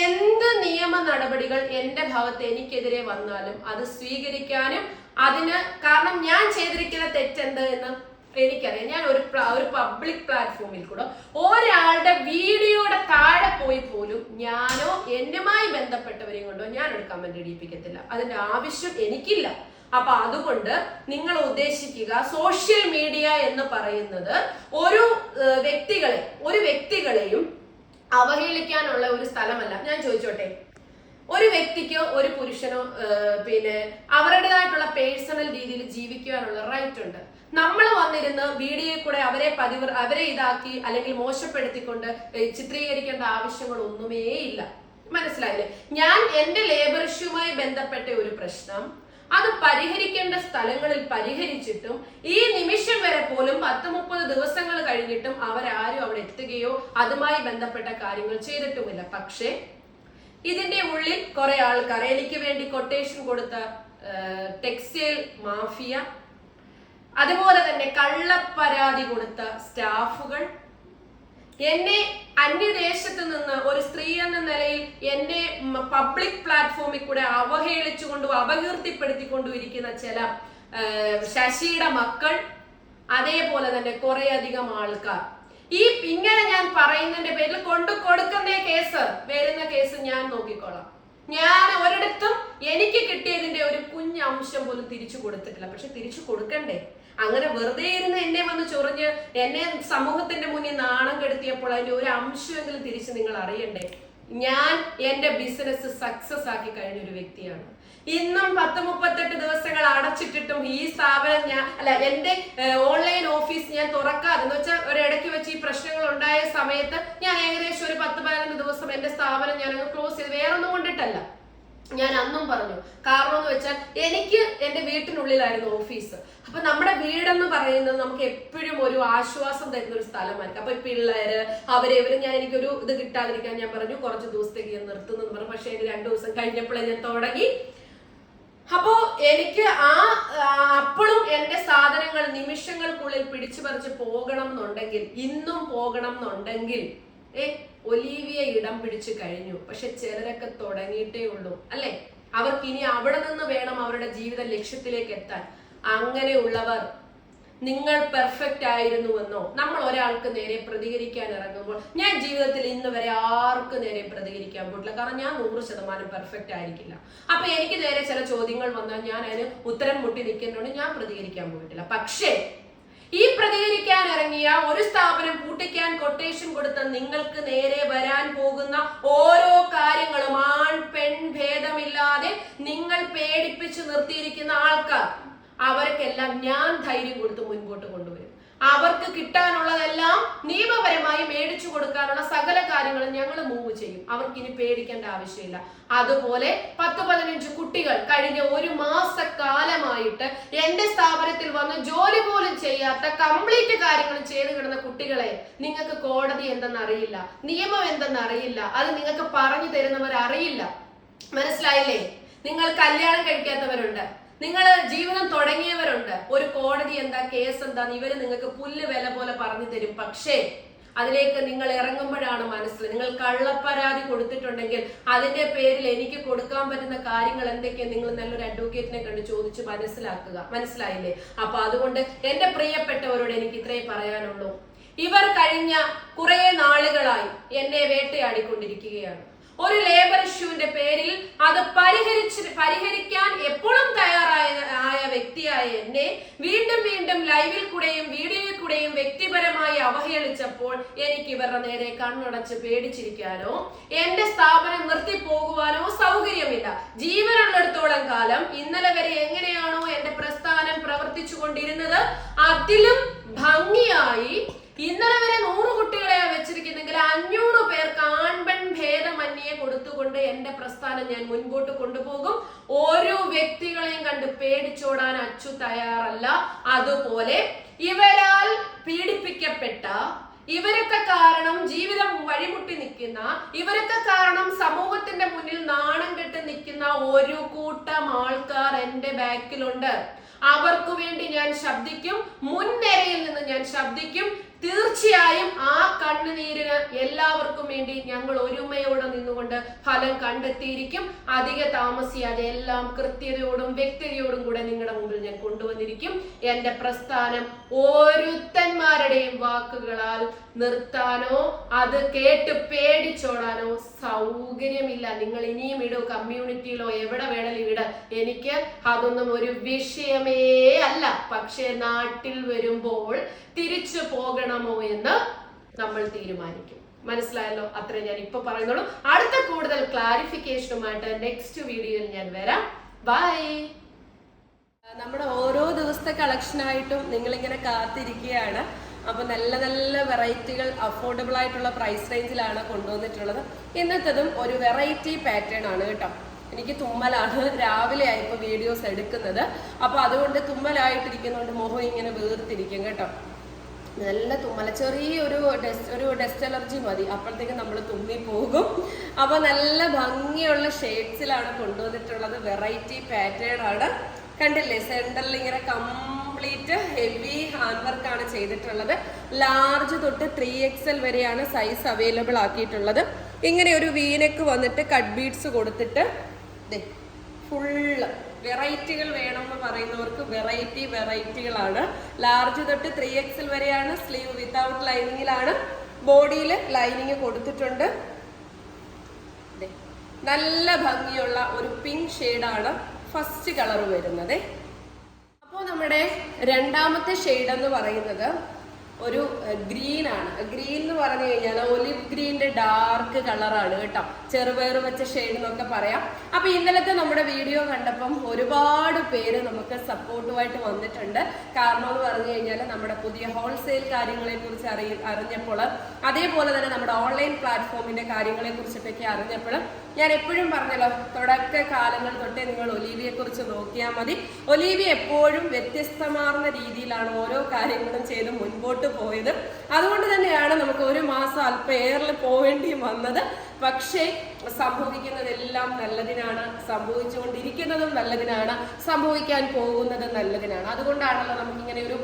എന്ത് നിയമ നടപടികൾ എന്റെ ഭാഗത്ത് എനിക്കെതിരെ വന്നാലും അത് സ്വീകരിക്കാനും അതിന് കാരണം ഞാൻ ചെയ്തിരിക്കുന്ന തെറ്റെന്ത് എന്ന്? എനിക്കറിയാം. ഞാൻ ഒരു ഒരു പബ്ലിക് പ്ലാറ്റ്ഫോമിൽ കൂടെ ഒരാളുടെ വീഡിയോയുടെ താഴെ പോയി പോലും ഞാനോ എന്നുമായി ബന്ധപ്പെട്ടവരെയും കൊണ്ടോ ഒരു കമന്റ് ഇടിപ്പിക്കത്തില്ല. അതിന്റെ ആവശ്യം എനിക്കില്ല. അപ്പൊ അതുകൊണ്ട് നിങ്ങൾ ഉദ്ദേശിക്കുക സോഷ്യൽ മീഡിയ എന്ന് പറയുന്നത് ഒരു വ്യക്തികളെ ഒരു വ്യക്തികളെയും അവഹേളിക്കാനുള്ള ഒരു സ്ഥലമല്ല. ഞാൻ ചോദിച്ചോട്ടെ? ഒരു വ്യക്തിക്കോ ഒരു പുരുഷനോ പിന്നെ അവരുടേതായിട്ടുള്ള പേഴ്സണൽ രീതിയിൽ ജീവിക്കുവാനുള്ള റൈറ്റ് ഉണ്ട്. നമ്മൾ വന്നിരുന്ന് വീഡിയോയിൽ കൂടെ അവരെ പതിവ് അവരെ ഇതാക്കി അല്ലെങ്കിൽ മോശപ്പെടുത്തിക്കൊണ്ട് ചിത്രീകരിക്കേണ്ട ആവശ്യങ്ങളൊന്നുമേ ഇല്ല. മനസ്സിലായില്ലേ? ഞാൻ എന്റെ ലേബർ ഇഷ്യൂമായി ബന്ധപ്പെട്ട ഒരു പ്രശ്നം അത് പരിഹരിക്കേണ്ട സ്ഥലങ്ങളിൽ പരിഹരിച്ചിട്ടും ഈ നിമിഷം വരെ പോലും പത്ത് മുപ്പത് ദിവസങ്ങൾ കഴിഞ്ഞിട്ടും അവരാരും അവിടെ എത്തുകയോ അതുമായി ബന്ധപ്പെട്ട കാര്യങ്ങൾ ചെയ്തിട്ടുമില്ല. പക്ഷേ ഇതിന്റെ ഉള്ളിൽ കുറെ ആൾക്കാർ എനിക്ക് വേണ്ടി കൊട്ടേഷൻ കൊടുത്ത ടെക്സ്റ്റൈൽ മാഫിയ അതുപോലെ തന്നെ കള്ളപ്പരാതി കൊടുത്ത സ്റ്റാഫുകൾ. എന്നെ അന്യദേശത്ത് നിന്ന് ഒരു സ്ത്രീ എന്ന നിലയിൽ എന്നെ പബ്ലിക് പ്ലാറ്റ്ഫോമിൽ കൂടെ അവഹേളിച്ചുകൊണ്ടും അപകീർത്തിപ്പെടുത്തിക്കൊണ്ടും ഇരിക്കുന്ന ചില ശശിയുടെ മക്കൾ അതേപോലെ തന്നെ കുറെ അധികം ആൾക്കാർ. ഈ ഇങ്ങനെ ഞാൻ പറയുന്നതിന്റെ പേരിൽ കൊണ്ടു കൊടുക്കുന്ന കേസ് വരുന്ന കേസ് ഞാൻ നോക്കിക്കോളാം. ഞാൻ ഒരിടത്തും എനിക്ക് കിട്ടിയതിന്റെ ഒരു കുഞ്ഞ് അംശം പോലും തിരിച്ചു കൊടുത്തിട്ടില്ല. പക്ഷെ തിരിച്ചു കൊടുക്കണ്ടേ? അങ്ങനെ വെറുതെ ഇരുന്ന് എന്നെ വന്ന് ചൊറിഞ്ഞ് എന്നെ സമൂഹത്തിന്റെ മുന്നിൽ നാണം കെടുത്തിയപ്പോൾ അതിന്റെ ഒരു അംശമെങ്കിലും തിരിച്ച് നിങ്ങൾ അറിയണ്ടേ? ഞാൻ എന്റെ ബിസിനസ് സക്സസ് ആക്കി കഴിഞ്ഞ ഒരു വ്യക്തിയാണ്. ഇന്നും പത്ത് മുപ്പത്തെട്ട് ദിവസങ്ങൾ അടച്ചിട്ടിട്ടും ഈ സ്ഥാപനം ഞാൻ അല്ല എന്റെ ഓൺലൈൻ ഓഫീസ് ഞാൻ തുറക്കാതെ എന്ന് വെച്ചാൽ ഒരിടയ്ക്ക് വെച്ച് ഈ പ്രശ്നങ്ങൾ ഉണ്ടായ സമയത്ത് ഞാൻ ഏകദേശം ഒരു പത്ത് പതിനൊന്ന് ദിവസം എന്റെ സ്ഥാപനം ഞാൻ ക്ലോസ് ചെയ്ത്. വേറെ ഒന്നും കൊണ്ടിട്ടല്ല. ഞാൻ അന്നും പറഞ്ഞു കാരണം എന്ന് വെച്ചാൽ എനിക്ക് എന്റെ വീട്ടിനുള്ളിലായിരുന്നു ഓഫീസ്. അപ്പൊ നമ്മുടെ വീടെന്ന് പറയുന്നത് നമുക്ക് എപ്പോഴും ഒരു ആശ്വാസം തരുന്ന ഒരു സ്ഥലമായിരിക്കും. അപ്പൊ പിള്ളേര് അവരെ ഇവരും ഞാൻ എനിക്കൊരു ഇത് കിട്ടാതിരിക്കാൻ ഞാൻ പറഞ്ഞു കുറച്ച് ദിവസത്തേക്ക് ഞാൻ നിർത്തുന്നു പറഞ്ഞു. പക്ഷെ എനിക്ക് രണ്ടു ദിവസം കഴിഞ്ഞപ്പോഴേ ഞാൻ തുടങ്ങി. അപ്പോ എനിക്ക് ആ അപ്പോഴും എന്റെ സാധനങ്ങൾ നിമിഷങ്ങൾക്കുള്ളിൽ പിടിച്ചു പറിച്ച് പോകണം എന്നുണ്ടെങ്കിൽ ഇന്നും പോകണം എന്നുണ്ടെങ്കിൽ ഏ ഒലീവിയ ഇടം പിടിച്ചു കഴിഞ്ഞു. പക്ഷെ ചിലരൊക്കെ തുടങ്ങിയിട്ടേ ഉള്ളൂ അല്ലെ? അവർക്ക് ഇനി അവിടെ നിന്ന് വേണം അവരുടെ ജീവിത ലക്ഷ്യത്തിലേക്ക് എത്താൻ. അങ്ങനെയുള്ളവർ നിങ്ങൾ പെർഫെക്റ്റ് ആയിരുന്നുവെന്നോ? നമ്മൾ ഒരാൾക്ക് നേരെ പ്രതികരിക്കാൻ ഇറങ്ങുമ്പോൾ ഞാൻ ജീവിതത്തിൽ ഇന്ന് വരെ ആർക്ക് നേരെ പ്രതികരിക്കാൻ പോയിട്ടില്ല. കാരണം ഞാൻ നൂറ് ശതമാനം പെർഫെക്റ്റ് ആയിരിക്കില്ല. അപ്പൊ എനിക്ക് നേരെ ചില ചോദ്യങ്ങൾ വന്നാൽ ഞാൻ അതിന് ഉത്തരം മുട്ടി നിൽക്കുന്നതുകൊണ്ട് ഞാൻ പ്രതികരിക്കാൻ പോയിട്ടില്ല. പക്ഷേ ഈ പ്രതികരിക്കാൻ ഇറങ്ങിയ ഒരു സ്ഥാപനം പൂട്ടിക്കാൻ കൊട്ടേഷൻ കൊടുത്ത നിങ്ങൾക്ക് നേരെ വരാൻ പോകുന്ന ഓരോ കാര്യങ്ങളും ആൺ പെൺ ഭേദമില്ലാതെ നിങ്ങൾ പേടിപ്പിച്ചു നിർത്തിയിരിക്കുന്ന ആൾക്കാർ. അവർക്കെല്ലാം ഞാൻ ധൈര്യം കൊടുത്ത് മുൻപോട്ട് കൊണ്ടുവരും. അവർക്ക് കിട്ടാനുള്ളതെല്ലാം നിയമപരമായി മേടിച്ചു കൊടുക്കാനുള്ള സകല കാര്യങ്ങളും ഞങ്ങൾ മൂവ് ചെയ്യും. അവർക്ക് ഇനി പേടിക്കേണ്ട ആവശ്യമില്ല. അതുപോലെ പത്ത് പതിനഞ്ച് കുട്ടികൾ കഴിഞ്ഞ ഒരു മാസക്കാലമായിട്ട് എന്റെ സ്ഥാപനത്തിൽ വന്ന് ജോലി പോലും ചെയ്യാത്ത കംപ്ലീറ്റ് കാര്യങ്ങൾ ചെയ്ത് കിടന്ന കുട്ടികളെ നിങ്ങൾക്ക് കോടതി എന്തെന്നറിയില്ല നിയമം എന്തെന്നറിയില്ല അത് നിങ്ങൾക്ക് പറഞ്ഞു തരുന്നവർ അറിയില്ല മനസ്സിലായില്ലേ? നിങ്ങൾ കല്യാണം കഴിക്കാത്തവരുണ്ട്. നിങ്ങൾ ജീവിതം തുടങ്ങിയവരുണ്ട്. ഒരു കോടതി എന്താ കേസ് എന്താ ഇവർ നിങ്ങൾക്ക് പുല്ല് വില പോലെ പറഞ്ഞു തരും. പക്ഷേ അതിലേക്ക് നിങ്ങൾ ഇറങ്ങുമ്പോഴാണ് മനസ്സിൽ നിങ്ങൾ കള്ളപ്പരാതി കൊടുത്തിട്ടുണ്ടെങ്കിൽ അതിന്റെ പേരിൽ എനിക്ക് കൊടുക്കാൻ പറ്റുന്ന കാര്യങ്ങൾ എന്തൊക്കെയാണ് നിങ്ങൾ നല്ലൊരു അഡ്വക്കേറ്റിനെ കണ്ട് ചോദിച്ച് മനസ്സിലാക്കുക. മനസ്സിലായില്ലേ? അപ്പൊ അതുകൊണ്ട് എന്റെ പ്രിയപ്പെട്ടവരോട് എനിക്ക് ഇത്രേ പറയാനുള്ളൂ. ഇവർ കഴിഞ്ഞ കുറെ നാളുകളായി എന്നെ വേട്ടയാടിക്കൊണ്ടിരിക്കുകയാണ്. ഒരു ലേബർ ഇഷ്യൂവിന്റെ പേരിൽ അത് പരിഹരിച്ച് പരിഹരിക്കാൻ എപ്പോഴും തയ്യാറായ ആയ വ്യക്തിയായ എന്നെ വീണ്ടും വീണ്ടും ലൈവിൽ കൂടെയും വീഡിയോയിൽ കൂടെയും വ്യക്തിപരമായി അവഹേളിച്ചപ്പോൾ എനിക്ക് ഇവരുടെ നേരെ കണ്ണുടച്ച് പേടിച്ചിരിക്കാനോ എന്റെ സ്ഥാപനം നിർത്തി പോകുവാനോ സൗകര്യമില്ല. ജീവനുള്ളിടത്തോളം കാലം ഇന്നലെ വരെ എങ്ങനെയാണോ എന്റെ പ്രസ്ഥാനം പ്രവർത്തിച്ചു കൊണ്ടിരുന്നത് അതിലും ഭംഗിയായി ഇന്നലെ വരെ നൂറ് കുട്ടികളെയാണ് വെച്ചിരിക്കുന്നെങ്കിൽ അഞ്ഞൂറ് പേർക്ക് ആൺപെൺ ഭേദമന്യെ കൊടുത്തുകൊണ്ട് എന്റെ പ്രസ്ഥാനം ഞാൻ മുൻപോട്ട് കൊണ്ടുപോകും. ഓരോ വ്യക്തികളെയും കണ്ട് പേടിച്ചോടാൻ അച്ചു തയ്യാറല്ല. അതുപോലെ ഇവരാൽ പീഡിപ്പിക്കപ്പെട്ട ഇവരൊക്കെ കാരണം ജീവിതം വഴിമുട്ടി നിൽക്കുന്ന ഇവരൊക്കെ കാരണം സമൂഹത്തിന്റെ മുന്നിൽ നാണം കെട്ട് നിൽക്കുന്ന ഒരു കൂട്ടം ആൾക്കാർ എന്റെ ബാക്കിലുണ്ട്. അവർക്ക് വേണ്ടി ഞാൻ ശബ്ദിക്കും. മുൻനിരയിൽ നിന്ന് ഞാൻ ശബ്ദിക്കും. തീർച്ചയായും ആ കണ്ണുനീരിന് എല്ലാവർക്കും വേണ്ടി ഞങ്ങൾ ഒരുമയോടെ നിന്നുകൊണ്ട് ഫലം കണ്ടെത്തിയിരിക്കും. അധിക താമസിയാതെ എല്ലാം കൃത്യതയോടും വ്യക്തതയോടും കൂടെ നിങ്ങളുടെ മുമ്പിൽ ഞാൻ കൊണ്ടുവന്നിരിക്കും. എന്റെ പ്രസ്ഥാനം ഓരോരുത്തന്മാരുടെയും വാക്കുകളാൽ നിർത്താനോ അത് കേട്ട് പേടിച്ചോടാനോ സൗകര്യമില്ല. നിങ്ങൾ ഇനിയും ഇടൂ കമ്മ്യൂണിറ്റിയിലോ എവിടെ വേണേലും ഇട. എനിക്ക് അതൊന്നും ഒരു വിഷയമേ അല്ല. പക്ഷേ നാട്ടിൽ വരുമ്പോൾ തിരിച്ചു പോകണമോ എന്ന് നമ്മൾ തീരുമാനിക്കും. മനസ്സിലായല്ലോ? അത്രേ ഞാൻ ഇപ്പൊ പറയുന്നുള്ളൂ. അടുത്ത കൂടുതൽ ക്ലാരിഫിക്കേഷനുമായിട്ട് നെക്സ്റ്റ് വീഡിയോയിൽ ഞാൻ വരാം. ബൈ നമ്മുടെ ഓരോ ദിവസത്തെ കളക്ഷനായിട്ടും നിങ്ങളിങ്ങനെ കാത്തിരിക്കുകയാണ്. അപ്പൊ നല്ല നല്ല വെറൈറ്റികൾ അഫോർഡബിൾ ആയിട്ടുള്ള പ്രൈസ് റേഞ്ചിലാണ് കൊണ്ടുവന്നിട്ടുള്ളത്. ഇന്നത്തതും ഒരു വെറൈറ്റി പാറ്റേൺ ആണ് കേട്ടോ. എനിക്ക് തുമ്മലാണ് രാവിലെ ആയിപ്പോ വീഡിയോസ് എടുക്കുന്നത്. അപ്പൊ അതുകൊണ്ട് തുമ്മലായിട്ടിരിക്കുന്നതുകൊണ്ട് മുഖം ഇങ്ങനെ വീർത്തിരിക്കും കേട്ടോ. നല്ല തുമ്മല ചെറിയൊരു ഡസ്റ്റ് ഒരു ഡസ്റ്റ് അലർജി മതി. അപ്പോഴത്തേക്ക് നമ്മൾ തുമ്മി പോകും. അപ്പോൾ നല്ല ഭംഗിയുള്ള ഷെയ്ഡ്സിലാണ് കൊണ്ടുവന്നിട്ടുള്ളത്. വെറൈറ്റി പാറ്റേൺ ആണ്. കണ്ടില്ലേ? സെന്ററിൽ ഇങ്ങനെ കംപ്ലീറ്റ് ഹെവി ഹാൻഡ് വർക്ക് ആണ് ചെയ്തിട്ടുള്ളത്. ലാർജ് തൊട്ട് ത്രീ എക്സൽ വരെയാണ് സൈസ് അവൈലബിൾ ആക്കിയിട്ടുള്ളത്. ഇങ്ങനെ ഒരു വീനക്ക് വന്നിട്ട് കട്ട് ബീഡ്സ് കൊടുത്തിട്ട് ഫുള്ള് വെറൈറ്റികൾ വേണം എന്ന് പറയുന്നവർക്ക് വെറൈറ്റി വെറൈറ്റികളാണ്. ലാർജ് തൊട്ട് ത്രീ എക്സിൽ വരെയാണ് സ്ലീവ് വിത്തൗട്ട് ലൈനിങ്ങിലാണ്. ബോഡിയിൽ ലൈനിങ് കൊടുത്തിട്ടുണ്ട്. നല്ല ഭംഗിയുള്ള ഒരു പിങ്ക് ഷെയ്ഡാണ് ഫസ്റ്റ് കളർ വരുന്നത്. അപ്പോൾ നമ്മുടെ രണ്ടാമത്തെ ഷെയ്ഡ് എന്ന് പറയുന്നത് ഒരു ഗ്രീൻ ആണ്. ഗ്രീൻ എന്ന് പറഞ്ഞു കഴിഞ്ഞാൽ ഒലിവ് ഗ്രീനിന്റെ ഡാർക്ക് കളറാണ് കേട്ടോ. ചെറുപയർ വെച്ച ഷെയ്ഡ് എന്നൊക്കെ പറയാം. അപ്പൊ ഇന്നലത്തെ നമ്മുടെ വീഡിയോ കണ്ടപ്പം ഒരുപാട് പേര് നമുക്ക് സപ്പോർട്ടുമായിട്ട് വന്നിട്ടുണ്ട്. കാരണം എന്ന് പറഞ്ഞു കഴിഞ്ഞാൽ നമ്മുടെ പുതിയ ഹോൾസെയിൽ കാര്യങ്ങളെ കുറിച്ച് അറിയ അറിഞ്ഞപ്പോൾ അതേപോലെ തന്നെ നമ്മുടെ ഓൺലൈൻ പ്ലാറ്റ്ഫോമിന്റെ കാര്യങ്ങളെ കുറിച്ചിട്ടൊക്കെ അറിഞ്ഞപ്പോൾ ഞാൻ എപ്പോഴും പറഞ്ഞല്ലോ തുടക്ക കാലങ്ങൾ തൊട്ടേ നിങ്ങൾ ഒലീവിയെ കുറിച്ച് നോക്കിയാൽ മതി. ഒലീവിയ എപ്പോഴും വ്യത്യസ്തമാർന്ന രീതിയിലാണ് ഓരോ കാര്യങ്ങളും ചെയ്ത് മുൻപോട്ട് പോയത്. അതുകൊണ്ട് തന്നെയാണ് നമുക്ക് ഒരു മാസം അല്പം എയറിൽ പോവേണ്ടി വന്നത്. പക്ഷേ സംഭവിക്കുന്നതെല്ലാം നല്ലതിനാണ് സംഭവിച്ചുകൊണ്ടിരിക്കുന്നതും നല്ലതിനാണ് സംഭവിക്കാൻ പോകുന്നതും നല്ലതിനാണ്. അതുകൊണ്ടാണല്ലോ നമുക്കിങ്ങനെ ഒരു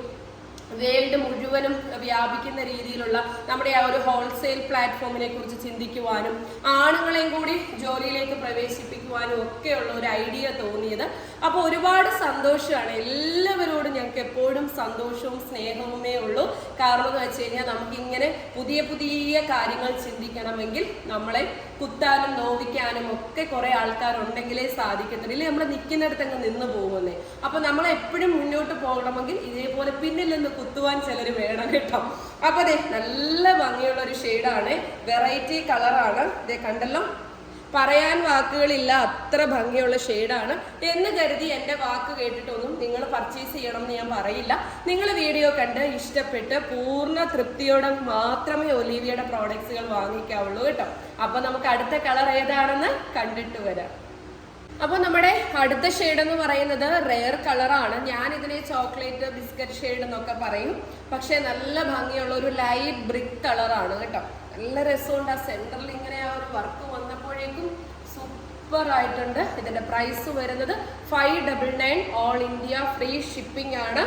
വേൾഡ് മുഴുവനും വ്യാപിക്കുന്ന രീതിയിലുള്ള നമ്മുടെ ആ ഒരു ഹോൾസെയിൽ പ്ലാറ്റ്ഫോമിനെ കുറിച്ച് ചിന്തിക്കുവാനും ആണുങ്ങളെയും കൂടി ജോലിയിലേക്ക് പ്രവേശിപ്പിക്കുവാനും ഒക്കെയുള്ള ഒരു ഐഡിയ തോന്നിയത്. അപ്പോൾ ഒരുപാട് സന്തോഷമാണ്. എല്ലാവരോടും ഞങ്ങൾക്ക് എപ്പോഴും സന്തോഷവും സ്നേഹവുമേ ഉള്ളൂ. കാരണം എന്ന് വെച്ച് കഴിഞ്ഞാൽ നമുക്കിങ്ങനെ പുതിയ പുതിയ കാര്യങ്ങൾ ചിന്തിക്കണമെങ്കിൽ നമ്മളെ കുത്താനും നോവിക്കാനും ഒക്കെ കുറെ ആൾക്കാരുണ്ടെങ്കിലേ സാധിക്കത്തുള്ളൂ. ഇല്ലേ? നമ്മൾ നിൽക്കുന്നിടത്ത് അങ്ങ് നിന്ന് പോകുന്നേ. അപ്പൊ നമ്മൾ എപ്പോഴും മുന്നോട്ട് പോകണമെങ്കിൽ ഇതേപോലെ പിന്നിൽ നിന്ന് കുത്തുവാൻ ചിലർ വേണം കേട്ടോ. അപ്പൊ അതെ നല്ല ഭംഗിയുള്ള ഒരു ഷെയ്ഡാണ് വെറൈറ്റി കളറാണ് ഇതേ കണ്ടല്ലോ? പറയാൻ വാക്കുകളില്ല അത്ര ഭംഗിയുള്ള ഷെയ്ഡാണ്. എന്ന് കരുതി എന്റെ വാക്ക് കേട്ടിട്ടൊന്നും നിങ്ങൾ പർച്ചേസ് ചെയ്യണം എന്ന് ഞാൻ പറയില്ല. നിങ്ങൾ വീഡിയോ കണ്ട് ഇഷ്ടപ്പെട്ട് പൂർണ തൃപ്തിയോടെ മാത്രമേ ഒലീവിയുടെ പ്രോഡക്ട്സുകൾ വാങ്ങിക്കാവുള്ളൂ കേട്ടോ. അപ്പോൾ നമുക്ക് അടുത്ത കളർ ഏതാണെന്ന് കണ്ടിട്ട് വരാം. അപ്പോൾ നമ്മുടെ അടുത്ത ഷെയ്ഡ് എന്ന് പറയുന്നത് റെയർ കളറാണ് ഞാൻ ഇതിനെ ചോക്ലേറ്റ് ബിസ്ക്കറ്റ് ഷെയ്ഡ് എന്നൊക്കെ പറയും. പക്ഷേ നല്ല ഭംഗിയുള്ള ഒരു ലൈറ്റ് ബ്രിക്ക് കളറാണ് കേട്ടോ. നല്ല രസമുണ്ട് ആ സെന്ററിൽ ഇങ്ങനെ ആ ഒരു വർക്ക് വന്നപ്പോഴേക്കും സൂപ്പർ ആയിട്ടുണ്ട് ഇതിന്റെ പ്രൈസ് വരുന്നത് five double nine all India free shipping ആണ്.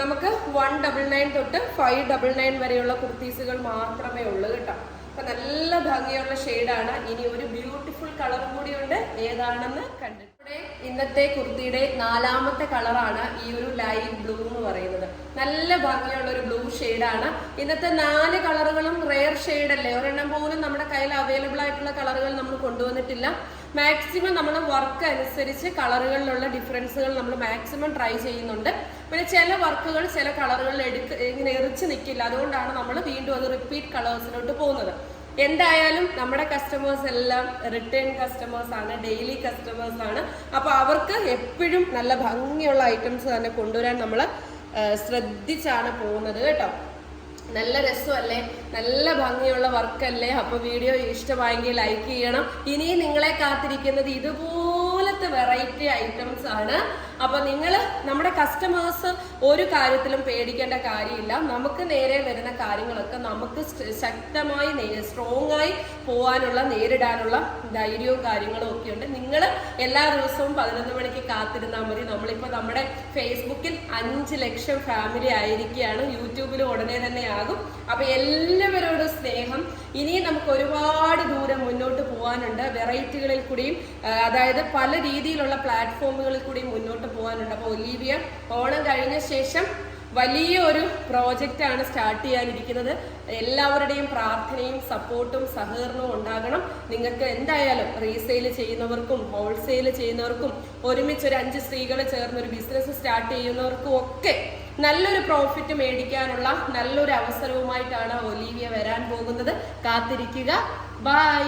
നമുക്ക് വൺ ഡബിൾ നയൻ തൊട്ട് ഫൈവ് ഡബിൾ നയൻ വരെയുള്ള കുർത്തീസുകൾ മാത്രമേ ഉള്ളൂ കേട്ടോ. അപ്പൊ നല്ല ഭംഗിയുള്ള ഷെയ്ഡാണ്. ഇനി ഒരു ബ്യൂട്ടിഫുൾ കളറും കൂടിയുണ്ട്. ഏതാണെന്ന് കണ്ടിട്ട് ഇവിടെ ഇന്നത്തെ കുർത്തിയുടെ നാലാമത്തെ കളറാണ് ഈ ഒരു ലൈറ്റ് ബ്ലൂ എന്ന് പറയുന്നത്. നല്ല ഭംഗിയുള്ള ഒരു ബ്ലൂ ഷെയ്ഡാണ്. ഇന്നത്തെ നാല് കളറുകളും റെയർ ഷെയ്ഡ് അല്ലേ ഒരെണ്ണം പോലും നമ്മുടെ കയ്യിൽ അവൈലബിൾ ആയിട്ടുള്ള കളറുകൾ നമ്മൾ കൊണ്ടുവന്നിട്ടില്ല. മാക്സിമം നമ്മൾ വർക്ക് അനുസരിച്ച് കളറുകളിലുള്ള ഡിഫറൻസുകൾ നമ്മൾ മാക്സിമം ട്രൈ ചെയ്യുന്നുണ്ട്. പിന്നെ ചില വർക്കുകൾ ചില കളറുകളിൽ എടുക്ക ഇങ്ങനെ എറിച്ച് നിൽക്കില്ല അതുകൊണ്ടാണ് നമ്മൾ വീണ്ടും അത് റിപ്പീറ്റ് കളേഴ്സിലോട്ട് പോകുന്നത്. എന്തായാലും നമ്മുടെ കസ്റ്റമേഴ്സ് എല്ലാം റിട്ടേൺ കസ്റ്റമേഴ്സ് ആണ് ഡെയിലി കസ്റ്റമേഴ്സ് ആണ്. അപ്പോൾ അവർക്ക് എപ്പോഴും നല്ല ഭംഗിയുള്ള ഐറ്റംസ് തന്നെ കൊണ്ടുവരാൻ നമ്മൾ ശ്രദ്ധിച്ചാണ് പോകുന്നത് കേട്ടോ. നല്ല രസമല്ലേ? നല്ല ഭംഗിയുള്ള വർക്കല്ലേ? അപ്പൊ വീഡിയോ ഇഷ്ടമായെങ്കിൽ ലൈക്ക് ചെയ്യണം. ഇനിയും നിങ്ങളെ കാത്തിരിക്കുന്നത് ഇതുപോലത്തെ വെറൈറ്റി ഐറ്റംസ് ആണ്. അപ്പൊ നിങ്ങൾ നമ്മുടെ കസ്റ്റമേഴ്സ് ഒരു കാര്യത്തിലും പേടിക്കേണ്ട കാര്യമില്ല. നമുക്ക് നേരെ വരുന്ന കാര്യങ്ങളൊക്കെ നമുക്ക് ശക്തമായി സ്ട്രോങ് ആയി പോകാനുള്ള നേരിടാനുള്ള ധൈര്യവും കാര്യങ്ങളും ഒക്കെ ഉണ്ട്. നിങ്ങൾ എല്ലാ ദിവസവും പതിനൊന്ന് മണിക്ക് കാത്തിരുന്നാൽ മതി. നമ്മളിപ്പോൾ നമ്മുടെ ഫേസ്ബുക്കിൽ അഞ്ച് ലക്ഷം ഫാമിലി ആയിരിക്കുകയാണ്. യൂട്യൂബിൽ ഉടനെ തന്നെ ആകും. അപ്പൊ എല്ലാവരോടും സ്നേഹം. ഇനിയും നമുക്ക് ഒരുപാട് ദൂരം മുന്നോട്ട് പോകാനുണ്ട് വെറൈറ്റികളിൽ കൂടിയും അതായത് പല രീതിയിലുള്ള പ്ലാറ്റ്ഫോമുകളിൽ കൂടിയും മുന്നോട്ട് പോകാനുണ്ട്. അപ്പോൾ ഒലീവിയ ഓണം കഴിഞ്ഞ ശേഷം വലിയ ഒരു പ്രോജക്റ്റ് ആണ് സ്റ്റാർട്ട് ചെയ്യാനിരിക്കുന്നത്. എല്ലാവരുടെയും പ്രാർത്ഥനയും സപ്പോർട്ടും സഹകരണവും ഉണ്ടാകണം. നിങ്ങൾക്ക് എന്തായാലും റീസെയിൽ ചെയ്യുന്നവർക്കും ഹോൾസെയിൽ ചെയ്യുന്നവർക്കും ഒരുമിച്ച് ഒരു അഞ്ച് സ്ത്രീകൾ ചേർന്ന് ഒരു ബിസിനസ് സ്റ്റാർട്ട് ചെയ്യുന്നവർക്കും ഒക്കെ നല്ലൊരു പ്രോഫിറ്റ് മേടിക്കാനുള്ള നല്ലൊരു അവസരവുമായിട്ടാണ് ഒലീവിയ വരാൻ പോകുന്നത്. കാത്തിരിക്കുക. ബൈ